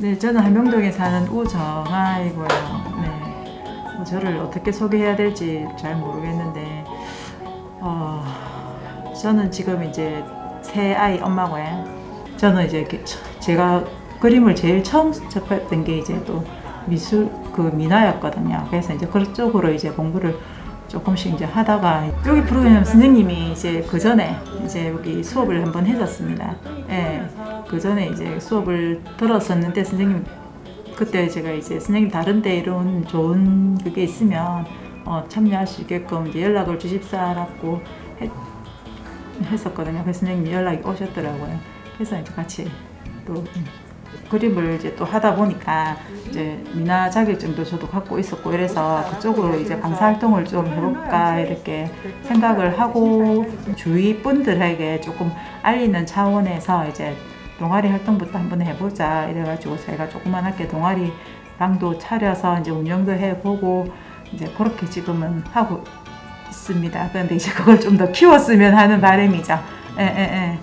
네, 저는 한명동에 사는 우정아이고요. 네, 뭐 저를 어떻게 소개해야 될지 잘 모르겠는데, 어, 저는 지금 이제 새 아이 엄마고요. 저는 이제 제가 그림을 제일 처음 접했던 게 이제 또 미술 그 미나였거든요. 그래서 이제 그쪽으로 이제 공부를 조금씩 이제 하다가 여기 프로그램 선생님이 이제 그 전에 이제 여기 수업을 한번 해줬습니다. 예, 그 전에 이제 수업을 들었었는데 선생님 그때 제가 이제 선생님 다른 데 이런 좋은 그게 있으면 어, 참여할 수 있게끔 이제 연락을 주십사라고 했, 했었거든요. 그래서 선생님이 연락이 오셨더라고요. 그래서 이제 같이 또 음, 그림을 이제 또 하다 보니까 이제 미나 자격증도 저도 갖고 있었고 이래서 그쪽으로 이제 방사 활동을 좀 해볼까 이렇게 생각을 하고 주위 분들에게 조금 알리는 차원에서 이제 동아리 활동부터 한번 해보자 이래가지고 제가 조그만하게 동아리 방도 차려서 이제 운영도 해보고 이제 그렇게 지금은 하고 있습니다. 그런데 이제 그걸 좀 더 키웠으면 하는 바람이죠. 예, 예, 예.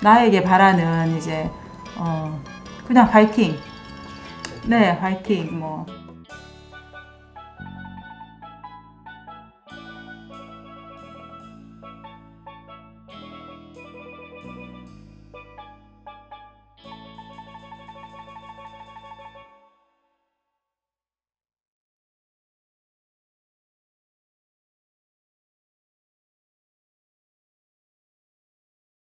나에게 바라는 이제 어 그냥 화이팅. 네, 화이팅. 뭐